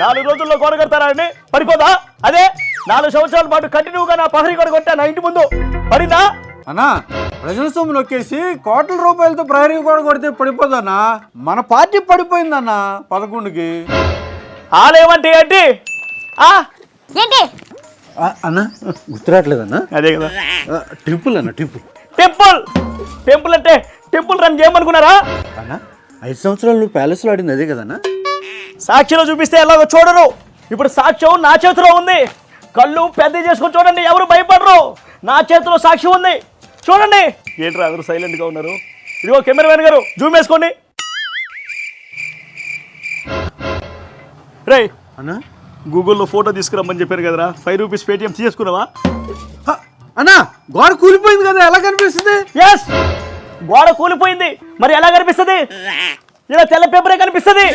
నాలుగు రోజుల్లో గోడ కడతారా అండి పడిపోదా? అదే నాలుగు సంవత్సరాల పాటు కంటిన్యూగా నా పహరి గోడ కొట్టా నా ఇంటి ముందు. పడిందా? అన్నా ప్రజల సొమ్ము నొక్కేసి కోట్ల రూపాయలతో ప్రహరీ కూడా కొడితే పడిపోదన్నా? మన పార్టీ పడిపోయిందన్నా పదకొండుకి. ఆలేమంటే ఏంటి? ఆ? ఏంటి? ఆ, అన్నా గుర్తురావట్లేదన్నా? అదే కదా. ఆ, ట్రిపుల్ అన్న ట్రిపుల్ టెంపుల్! టెంపుల్ అంటే టెంపుల్ రన్ చేయమనుకున్నారా? అన్నా ఐదు సంవత్సరాలు నువ్వు ప్యాలెస్లో ఆడింది అదే కదన్నా? సాక్షిలో చూపిస్తే ఎలాగో చూడరు. ఇప్పుడు సాక్ష్యం నా చేతిలో ఉంది. కళ్ళు పెద్ద చేసుకొని చూడండి ఎవరు భయపడరు. నా చేతిలో సాక్ష్యం ఉంది. చూడండి. ఏంట్రా అందరూ సైలెంట్గా ఉన్నారు? ఇదిగో కెమెరామెన్ గారు జూమ్ వేసుకోండి. రే అన్నా? గూగుల్లో ఫోటో తీసుకురమ్మని చెప్పారు కదరా. ఫైవ్ రూపీస్ పేటిఎం తీసుకున్నావా అన్నా గోడ కూలిపోయింది కదా ఎలా కనిపిస్తుంది? ఎస్ గోడ కూలిపోయింది. మరి ఎలా కనిపిస్తుంది? ఇలా తెల్ల పేపరే కనిపిస్తుంది.